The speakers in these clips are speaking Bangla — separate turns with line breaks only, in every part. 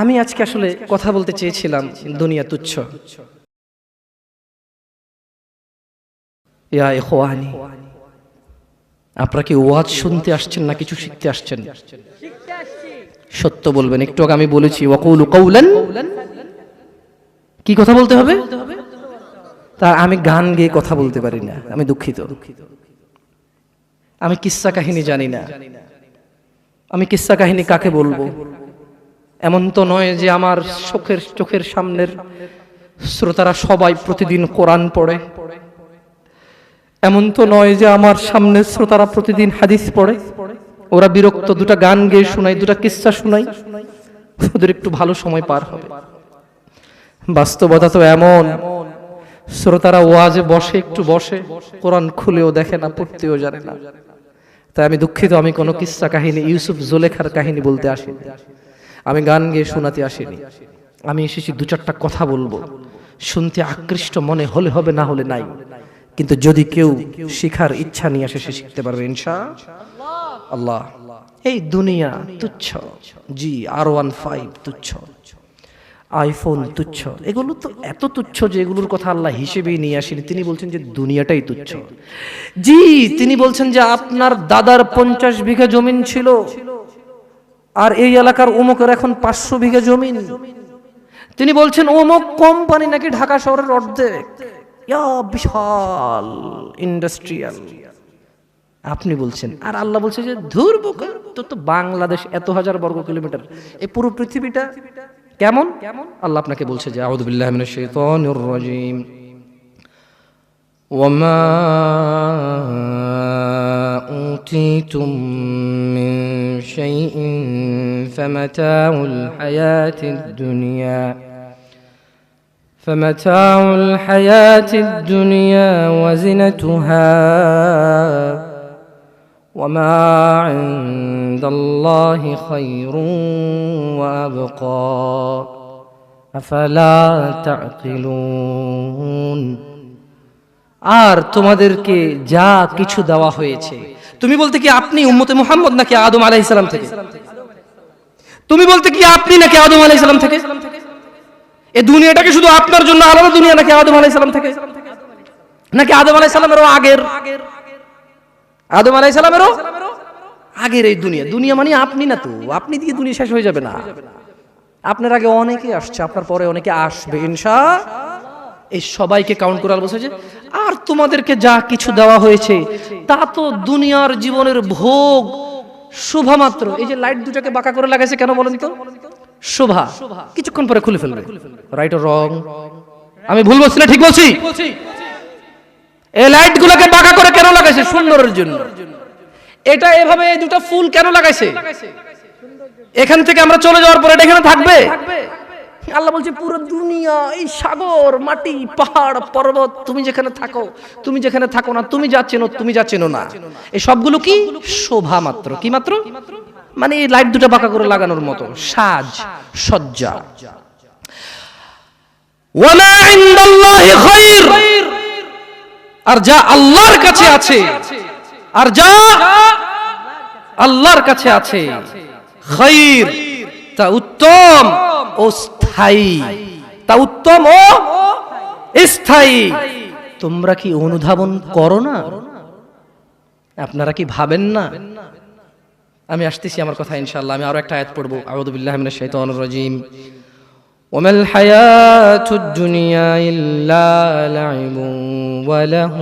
আমি আজকে আসলে কথা বলতে চেয়েছিলাম দুনিয়া তুচ্ছ। আপনারা কি ওয়াজ শুনতে আসছেন না কিছু শিখতে আসছেন? সত্য বলবেন, একটু আগে আমি বলেছি, ওয়াকুলু কৌলান কি কথা বলতে হবে? তা আমি গান গেয়ে কথা বলতে পারি না, আমি দুঃখিত। আমি কিস্সা কাহিনী জানি না। আমি কিস্সা কাহিনী কাকে বলব? এমন তো নয় যে আমার চোখের চোখের সামনের শ্রোতারা সবাই প্রতিদিন কোরআন পড়ে। এমন তো নয় যে আমার সামনের শ্রোতারা প্রতিদিন হাদিস পড়ে। ওরা বিরক্ত, দুটা গান গেয়ে শোনাই দুটা কিস্সা শোনাই ওদের একটু ভালো সময় পার হবে। বাস্তবতা তো এমন। শ্রোতারা ওয়াজে বসে, একটু বসে, কোরআন খুলেও দেখে না, পড়তেও জানে না। তাই আমি দুঃখিত, আমি কোনো কিস্সা কাহিনী, ইউসুফ জোলেখার কাহিনী বলতে আসিনি। আমি গান গেয়ে শোনাতে আসিনি। আমি এসেছি দু চারটা কথা বলব। শুনতে আকৃষ্ট মনে হলে হবে, না হলে নাই। কিন্তু যদি কেউ শিখার ইচ্ছা নিয়ে আসে, সে শিখতে পারবে, ইনশা আল্লাহ। এই দুনিয়া তুচ্ছ। জি আর ওয়ান ফাইভ তুচ্ছ। আইফোন তুচ্ছ। এগুলো তো এত তুচ্ছ যে এগুলোর কথা আল্লাহ হিসেবেই নিয়ে আসেনি। তিনি বলছেন যে দুনিয়াটাই তুচ্ছ। জি, তিনি বলছেন যে আপনার দাদার পঞ্চাশ বিঘা জমিন ছিল। আর এই এলাকার অমুকের এখন পাঁচশো বিঘা জমি। তিনি বলছেন অমুক কোম্পানি নাকি ঢাকা শহরের অর্ধেক। বিশাল ইন্ডাস্ট্রিয়াল। আপনি বলছেন, আর আল্লাহ বলছে যে ধুর তো তো বাংলাদেশ এত হাজার বর্গ কিলোমিটার। এই পুরো পৃথিবীটা কেমন? কেমন আল্লাহ আপনাকে বলছে যে আউদুবিল্লাহ রাজিম।
ওমা أوتيتم من شيء فمتاع الحياة الدنيا فمتاع الحياة الدنيا وزنتها وما عند الله خير وأبقى أفلا تعقلون
আর তোমাদেরকে যা কিছু দেওয়া হয়েছে তুমি বলতে কি আপনি উম্মতে মুহাম্মদ নাকি আদম আলাইহিস সালাম থেকে? তুমি বলতে কি আপনি নাকি আদম আলাইহিস সালাম থেকে? এই দুনিয়াটাকে শুধু আপনার জন্য আলাদা দুনিয়া নাকি আদম আলাইহিস সালাম থেকে? নাকি আদম আলাইহিস সালামেরও আগের? আদম আলাইহিস সালামেরও আগের এই দুনিয়া। দুনিয়া মানে আপনি না তো। আপনি দিয়ে দুনিয়া শেষ হয়ে যাবে না। আপনার আগে অনেকে আসছে, আপনার পরে অনেকে আসবে, ইনশা এই সবাইকে কাউন্ট করে বলছে যে আর তোমাদেরকে যা কিছু দেওয়া হয়েছে, তা তো দুনিয়ার জীবনের ভোগ। শোভা মাত্র। এই যে লাইট দুটাকে বাঁকা করে লাগাইছে কেন বলেন তো? শোভা। কিছুক্ষণ পরে খুলে ফেলবে। রাইট ও রং আমি ভুল বলছি না, ঠিক বলছি? এই লাইট গুলোকে বাঁকা করে কেন লাগাইছে? সুন্দরের জন্য। এটা এভাবে দুটো ফুল কেন লাগাইছে? এখান থেকে আমরা চলে যাওয়ার পরে এটা এখানে থাকবে? আল্লাহ বলছে, পুরো দুনিয়া এই সাগর, মাটি, পাহাড়, পর্বত, তুমি যেখানে থাকো, তুমি যেখানে থাকো না, তুমি যা চেনো, তুমি যা চেনো না। এই সবগুলো কি? শোভা মাত্র। কি মাত্র? মানে এই লাইট দুটো বাঁকা করে লাগানোর মতো। সাজ, সজ্জা। আর যা আল্লাহর কাছে আছে, আর যা আল্লাহর কাছে আছে খায়র তা উত্তম ও স্থায়ী তা উত্তম ও স্থায়ী তোমরা কি অনুধাবন করো না আপনারা কি ভাবেন না আমি আসতেছি আমার কথা ইনশাআল্লাহ আমি আরো একটা আয়াত পড়বো আউযু বিল্লাহি মিনাশ শাইতানির রাজিম
وما الحياة الدنيا إلا لعب وله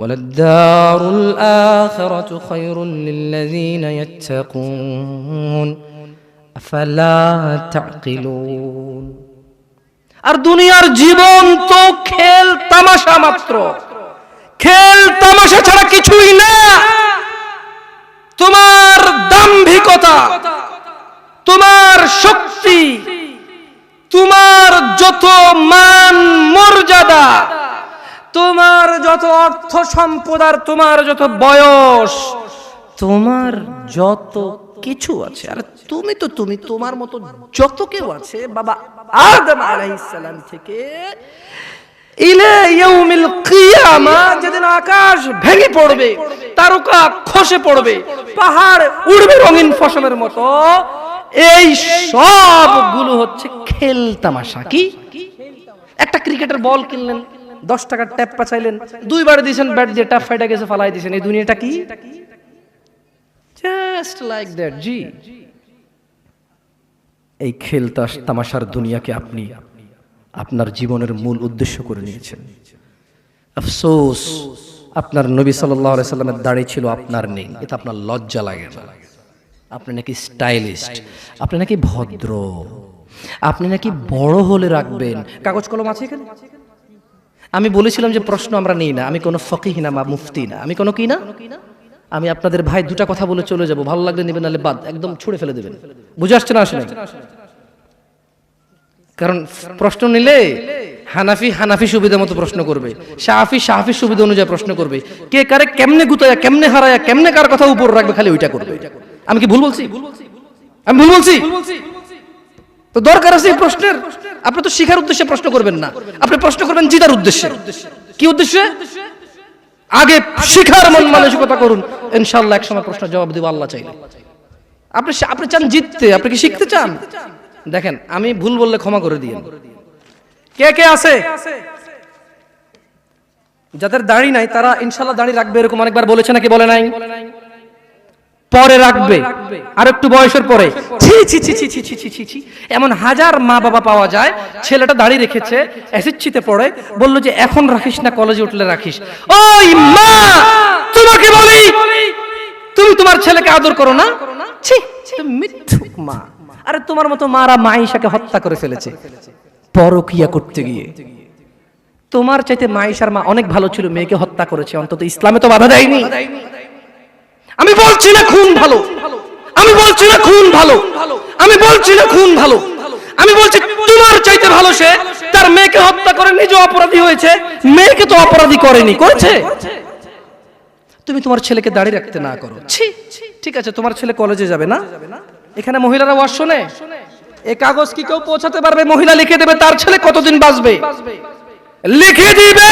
وللدار الآخرة خير للذين يتقون أفلا تعقلون
আর দুনিয়ার জীবন তো খেল তামাশা মাত্র। খেল তামাশা ছাড়া কিছুই না। তোমার দাম্ভিকতা, তোমার শক্তি, তোমার যত মান মর্যাদা, তোমার যত অর্থ সম্পদ আর তোমার যত বয়স, তোমার যত কিছু আছে। আর তুমি তো, তুমি তোমার মতো যত কেউ আছে, বাবা আদম আলাইহিস সালাম থেকে ইলে কিয়ামা, যেদিন আকাশ ভেঙে পড়বে, তারকা খসে পড়বে, পাহাড় উড়বে রঙিন ফসলের মতো, এই সব হচ্ছে খেল তামাশা। কি? একটা ক্রিকেটের বল কিনলেন, দশ টাকার ট্যাপ পাচাইলেন, দুইবার দিয়েছেন, ব্যাট দিয়ে ট্যাপ ফাইটা গেছে, ফালাই দিয়েছেন। এই দুনিয়াটা কি? জাস্ট লাইক দ্যাট জি এই খেল তামাশার দুনিয়াকে আপনি আপনার জীবনের মূল উদ্দেশ্য করে নিয়েছেন। আফসোস, আপনার নবী সাল্লাহ সাল্লামের দাড়ি ছিল আপনার নেই এটা আপনার লজ্জা লাগে না। আপনি নাকি স্টাইলিস্ট, আপনি নাকি ভদ্র, আপনি নাকি বড় হলে রাখবেন। কাগজ কলম আছে এখানে? আমি বলেছিলাম যে প্রশ্ন আমরা নেই না, আমি কোনো ফকিহ না বা মুফতি না, আমি কোনো কি না? আমি আপনাদের ভাই দুটা কথা বলে চলে যাব। ভালো লাগলে নেবেন, নাহলে বাদ। একদম ছুড়ে ফেলে দেবেন। বুঝে আসছে না আসলে? কারণ প্রশ্ন নিলে হানাফি হানাফি সুবিধা মতো প্রশ্ন করবে। শাহাফি শাহাফি সুবিধা অনুযায়ী প্রশ্ন করবে। কে কারে কেমনে গুতায়া, কেমনে হারায়া, কেমনে কার কথা উপর রাখবে, খালি ওইটা করবে। আমি কি ভুল বলছি? আমি ভুল বলছি? তো দরকার আছে প্রশ্নের? আপনি তো শিখার উদ্দেশ্যে প্রশ্ন করবেন না। আপনি প্রশ্ন করবেন জিতার উদ্দেশ্যে। কি উদ্দেশ্যে? আগে শিখার মন মানসিকতা করুন। ইনশাআল্লাহ এক সময় প্রশ্ন জবাব দিব, আল্লাহ চাইলে। আপনি আপনি চান জিততে, আপনি কি শিখতে চান? দেখেন, আমি ভুল বললে ক্ষমা করে দিয়ে কে কে আছে? যাদের দাড়ি নাই, তারা ইনশাল্লাহ দাড়ি রাখবে এরকম অনেকবার বলেছে নাকি বলে নাই? পরে রাখবে। আর একটু বয়সের পরে। ছি ছি ছি ছি ছি ছি ছি ছি ছি। এমন হাজার মা বাবা পাওয়া যায়। ছেলেটা দাঁড়িয়ে রেখেছে এসএসসিতে পড়ে। বলল যে এখন রাখিস না কলেজে উঠলে রাখিস। ওই মা তোমাকে বলি তুমি তোমার ছেলেকে আদর করো না? ছি তুমি মিথ্যুক মা। আরে তোমার মতো মারা মাইশাকে হত্যা করে ফেলেছে। পরকিয়া করতে গিয়ে। তোমার চাইতে মাইশার মা অনেক ভালো ছিল মেয়েকে হত্যা করেছে। অন্তত ইসলামে তো বাধা দেয়নি। আমি বলছি না খুন ভালো। আমি বলছি না খুন ভালো। আমি বলছি না খুন ভালো। আমি বলছি তোমার চাইতে ভালো সে তার মেয়েকে হত্যা করে নিজে অপরাধী হয়েছে। মেয়েকে তো অপরাধী করেনি। করেছে? তুমি তোমার ছেলেকে দাঁড়িয়ে রাখতে না করো। ঠিক আছে, তোমার ছেলে কলেজে যাবে না? এখানে মহিলারা ওয়াজ শোনে? এ কাগজ কি কেউ পৌঁছাতে পারবে? মহিলা লিখে দেবে, তার ছেলে কতদিন বাঁচবে? লিখে দিবে!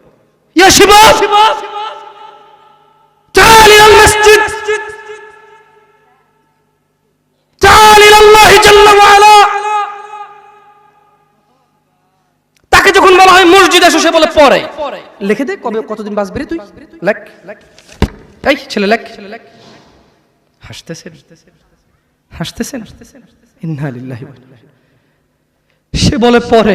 ইয়া শিবাব تعال إلى المسجد تعال إلى الله جل وعلا তাকে যখন বলা হয় মসজিদ এসো সে বলে পরে লিখে দে কবে কতদিন বাঁচবি রে তুই লেখ এই ছেলে লেখ হাসতেছেন হাসতেছেন ইন্না লিল্লাহি ওয়া ইন্না ইলাইহি। সে বলে পরে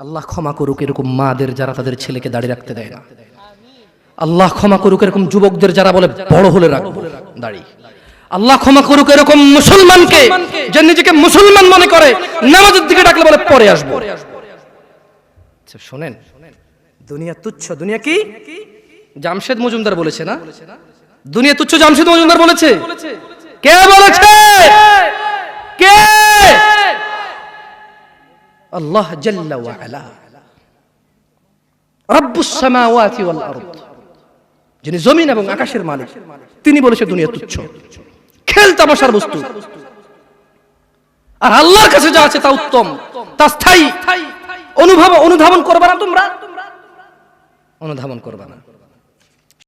আল্লাহ ক্ষমা করুক এরকম মাদের যারা তাদের ছেলেকে দাঁড়িয়ে রাখতে দেয় না। আল্লাহ ক্ষমা করুক এরকম যুবকদের যারা বলে বড় হলে রাখব দাড়ি। আল্লাহ ক্ষমা করুক এরকম মুসলমানকে যে নিজেকে মুসলমান মনে করে নামাজের দিকে ডাকলে বলে পরে আসব। আচ্ছা, শোনেন দুনিয়া তুচ্ছ দুনিয়া কি? জামশেদ মজুমদার বলেছে না? দুনিয়া তুচ্ছ জামশেদ মজুমদার বলেছে? কে বলেছে? কে? ওয়া আলা। রব্বুস সামাওয়াতি ওয়াল আরদ। যিনি জমিন এবং আকাশের মালিক, তিনি বলেছে দুনিয়া তুচ্ছ। খেল তামাশার বস্তু। আর আল্লাহর কাছে যা আছে তা উত্তম, তা স্থায়ী। অনুভব অনুধাবন করবে না তোমরা? অনুধাবন করবে না।